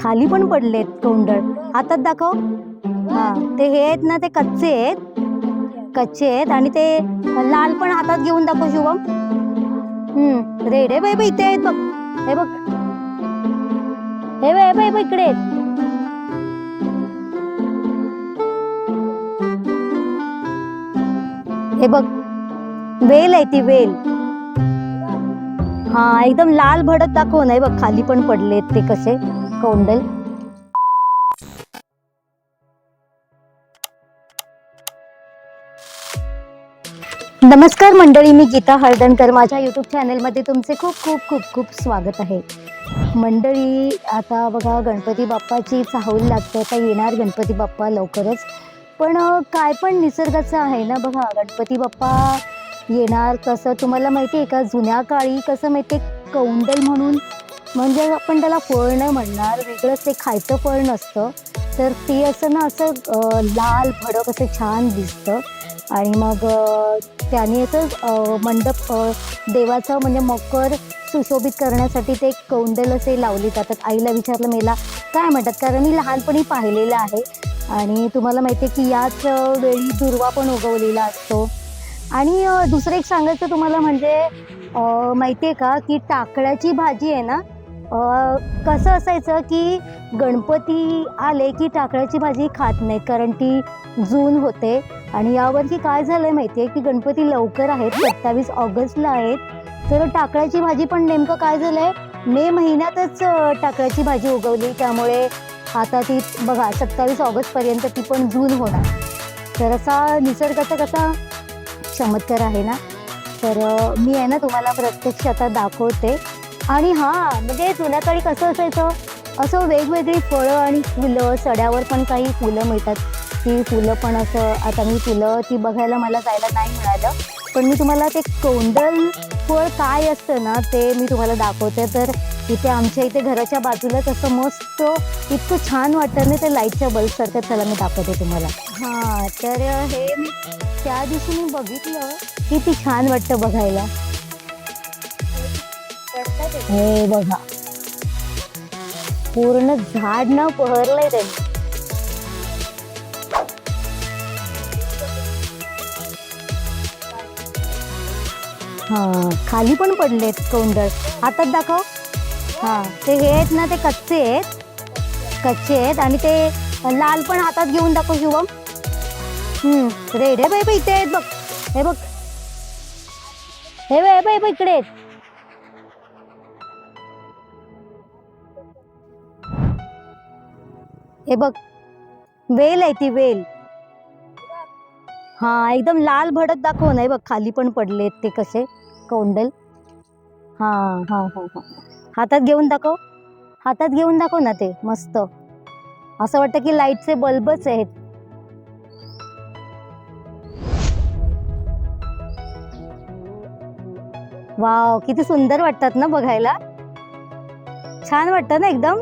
खाली पण पडलेत तोंडळ. हातात दाखव. हा ते हे आहेत ना ते कच्चे आहेत. कच्चे आहेत आणि ते लाल पण हातात घेऊन दाखव शुभम. हम्म रेड आहे बाई बाई इथे आहेत बघ. हे बघ. हे बघ हे बघ, इकडे आहेत. हे बघ. वेल आहे ती वेल. हा एकदम लाल भडक दाखव नाही बघ खाली पण पडलेत ते कसे. कोंडल नमस्कार मंडळी मी गीता हळदणकर. माझ्या यूट्यूब चॅनलमध्ये तुमचे खूप खूप खूप खूप स्वागत आहे. मंडळी आता बघा गणपती बाप्पाची चाहूल लागते. आता येणार गणपती बाप्पा लवकरच. पण काय पण निसर्गाचं आहे ना बघा गणपती बाप्पा येणार कसं? तुम्हाला माहिती आहे का जुन्या काळी कसं माहिती आहे कौंडल म्हणून म्हणजे आपण त्याला फळ नाही म्हणणार वेगळंच ते खायचं फळ नसतं तर ते असं ना असं लाल भडक असं छान दिसतं. आणि मग त्याने असं मंडप देवाचं म्हणजे मकर सुशोभित करण्यासाठी ते कौंडल असे लावले जातात. आईला विचारलं मेला काय म्हणतात? कारण मी लहानपणी पाहिलेलं आहे आणि तुम्हाला माहिती आहे की याच वेळी दुर्वा पण उगवलेला असतो. आणि दुसरं एक सांगायचं तुम्हाला म्हणजे माहिती आहे का की टाकळ्याची भाजी आहे ना कसं असायचं की गणपती आले की टाकळ्याची भाजी खात नाहीत कारण ती जून होते. आणि यावरती काय झालंय माहिती आहे की गणपती लवकर आहेत सत्तावीस ऑगस्टला आहेत. तर टाकळ्याची भाजी पण नेमकं काय झालंय? मे महिन्यातच टाकळ्याची भाजी उगवली. त्यामुळे आता ती बघा सत्तावीस ऑगस्टपर्यंत ती पण जून होणार. तर असा निसर्गाचा कसा चमत्कार आहे ना? तर मी आहे ना तुम्हाला प्रत्यक्ष आता दाखवते. आणि हां म्हणजे जुन्या काळी कसं असायचं? असं वेगवेगळी फळं आणि फुलं सड्यावर पण काही फुलं मिळतात. ती फुलं पण असं आता मी फुलं ती बघायला मला जायला नाही मिळालं. पण मी तुम्हाला ते कोंडल फळ काय असतं ना ते मी तुम्हाला दाखवते. तर इथे आमच्या इथे घराच्या बाजूलाच असं मस्त इतकं छान वाटतं ना ते लाईटच्या बल्बसारखं त्याला मी दाखवते तुम्हाला. हां तर हे मी त्या दिवशी मी बघितलं किती छान वाटतं बघायला. हे बघा. पूर्ण झाड ना पहरलंय त्यांनी हा खाली पण पडलेत कोंडळ. हातात दाखव. हा ते हे आहेत ना ते कच्चे आहेत. कच्चे आहेत आणि ते लाल पण हातात घेऊन दाखव शिवम. हम्म रेड हे बाई बाई इथे आहेत बघ. हे बघ. हे बाई हे इकडे आहेत. हे बघ. वेल आहे ती वेल. हा एकदम लाल भडक दाखव नाही बघ खाली पण पडलेत ते कसे. कोंडल. हा हा हा हा. हातात घेऊन दाखव. हातात घेऊन दाखव ना ते. मस्त. असं वाटतं की लाईटचे बल्बच आहेत. वाव किती सुंदर वाटतात ना बघायला. छान वाटतं ना एकदम?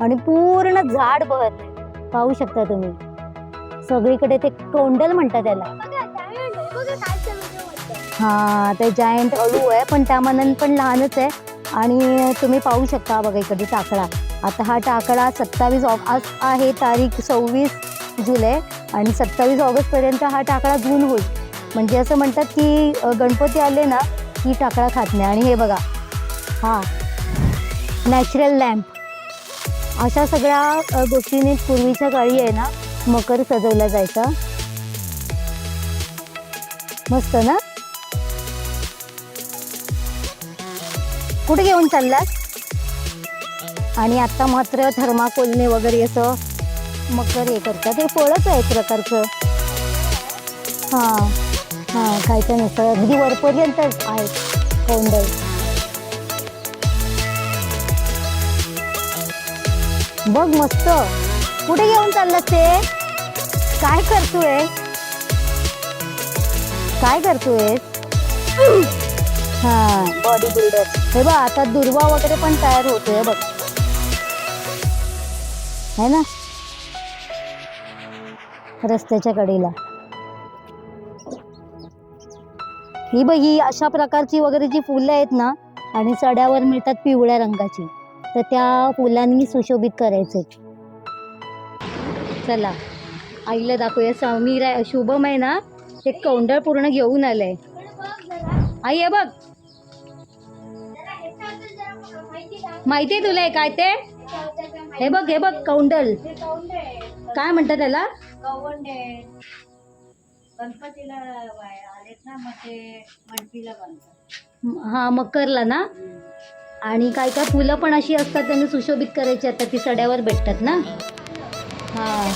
आणि पूर्ण झाड बहरलंय. पाहू शकता तुम्ही. सगळीकडे ते कोंडल म्हणतात त्याला. हा ते जायंट अळू आहे पण त्या मनाने पण लहानच आहे. आणि तुम्ही पाहू शकता बघा इकडे टाकळा. आता हा टाकळा सत्तावीस ऑग आज आहे तारीख सव्वीस जुलै आणि सत्तावीस ऑगस्टपर्यंत हा टाकळा जून होईल. म्हणजे असं म्हणतात की गणपती आले ना की टाकळा खात नाही. आणि हे बघा. हा. Natural lamp. अशा सगळ्या गोष्टीने पूर्वीच्या काळी आहे ना मकर सजवला जायचा. मस्त ना? कुठे घेऊन चाललात आणि आता मात्र थर्माकोलने वगैरे असं मकर हे करतात. हे फळच आहे एक प्रकारचं. हां हां खायचं नसतं. अगदी वरपर्यंत आहेत कोंडल. बघ मस्त. कुठे घेऊन चाललास ते? काय करतोय? काय करतोय? हा. बॉडी बिल्डर हे बघ आता दुर्वा वगैरे पण तयार होतोय बघ. है ना? रस्त्याच्या कडेला. ही बघ ही अशा प्रकारची वगैरे जी फुलं आहेत ना आणि सड्यावर मिळतात पिवळ्या रंगाची. तर त्या फुलांनी सुशोभित करायचे चला आईला दाखवूया. समीर आहे शुभम आहे ना ते कौंडळ पूर्ण घेऊन आलंय. आई हे बघ. माहिती आहे तुला हे काय ते? हे बघ हे बघ कौंडल. काय म्हणतात त्याला? हा मकरला ना? आणि काय काय फुलं पण अशी असतात त्यांनी सुशोभित करायची आता ती सड्यावर भेटतात ना? हा.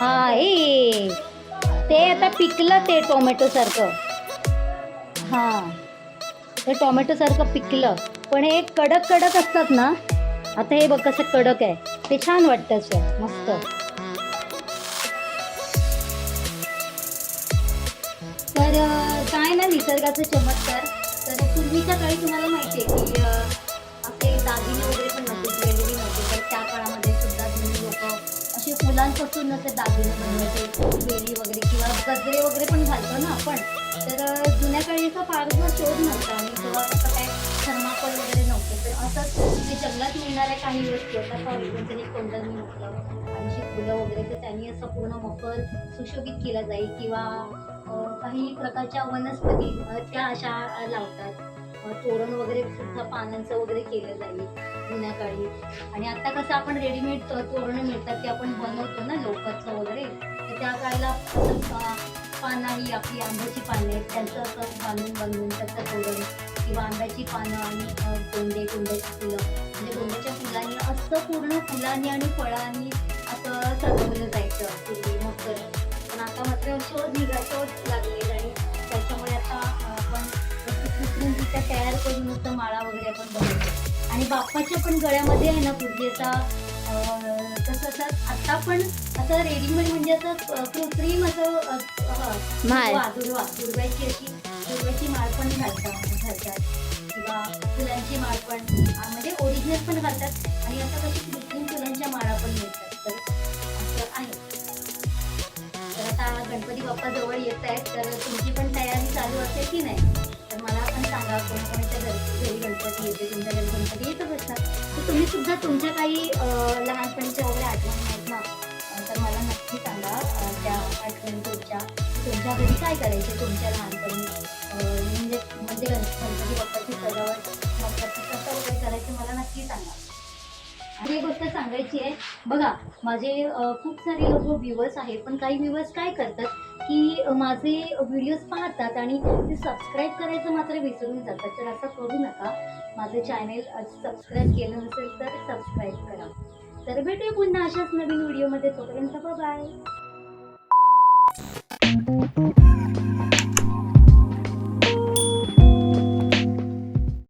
हा ए. ते आता पिकलं ते टोमॅटो सारखं. हा. ते टोमॅटो सारखं पिकलं. पण हे कडक कडक असतात ना? आता हे बघ कसं कडक आहे. ते छान वाटतं असं. मस्त. तर काय ना निसर्गाचं चमत्कार. तर पूर्वीच्या काळी तुम्हाला माहिती आहे की आपले दागिने वगैरे पण नव्हते ज्वेलरी नव्हते. तर त्या काळामध्ये सुद्धा जुनी लोक असे फुलांपासून ते दागिने बनवायचे वेली वगैरे किंवा गजरे वगैरे पण घालतो ना आपण. तर जुन्या काळी असा फारसा शोध नव्हता आणि तेव्हा असं काय थर्माकोल वगैरे नव्हतं. तर असंच जे जंगलात मिळणाऱ्या काही वस्तू आता फॉर एक्झाम्पल कोणतं मी म्हटलं आणि फुलं वगैरे तर त्यांनी असं पूर्ण मकर सुशोभित केला जाईल किंवा काही प्रकारच्या वनस्पती त्या अशा लावतात. तोरण वगैरे सुद्धा पानांचं वगैरे केलं जाईल जुन्या काळी. आणि आता कसं आपण रेडीमेड तोरण मिळतात ते आपण बनवतो ना लोकरचं वगैरे तर त्या काळाला पानं ही आपली आंब्याची पानं आहेत त्यांचं असं बांधून बनवून त्याचं तोरण किंवा आंब्याची पानं आणि गोंडे गोंड्याची फुलं. म्हणजे गोंड्याच्या फुलांनी असं पूर्ण फुलांनी आणि फळांनी असं सजवलं जायचं. पूर्वी आता मात्र शोध निघा शोध लागले आणि त्याच्यामुळे आता आपण कृत्रिमरित्या तयार करून असं माळा वगैरे आपण बनवतो आणि बाप्पाच्या पण गळ्यामध्ये आहे ना अं, कसं असं आता पण असं रेडीमेड म्हणजे असं कृत्रिम असं. दुर्वा दुर्वा दुर्व्याची अशी दुर्व्याची माळ पण घालतात घालतात. किंवा फुलांची माळ पण म्हणजे ओरिजिनल पण घालतात. आणि असं कशी कृत्रिम फुलांच्या माळा पण मिळतात. आहे तर आता गणपती बाप्पा जवळ येत आहेत तर तुमची पण तयारी चालू असेल की नाही? तर मला पण सांगा कोणाकोणाच्या घरी घरी गणपती येते तुमच्या घरी गणपती येतच असतात तर तुम्ही सुद्धा तुमच्या काही लहानपणीच्या वगैरे आठवणी आहेत ना? तर मला नक्की सांगा त्या आठवणी तुमच्या तुमच्या घरी काय करायचे तुमच्या लहानपणी? म्हणजे म्हणजे गणपती बाप्पाची सजावट गोष्ट सांगायची आहे. बघा माझे खूप सारे लोक व्ह्युअर्स आहेत पण काही व्ह्युअर्स काय करतात की माझे व्हिडिओज पाहतात आणि ते सबस्क्राईब करायचं मात्र विसरून जातात. तर असं करू नका. माझं चॅनेल सबस्क्राईब केलं नसेल तर सबस्क्राईब करा. तर भेटूया पुन्हा अशाच नवीन व्हिडिओमध्ये तोपर्यंत बाय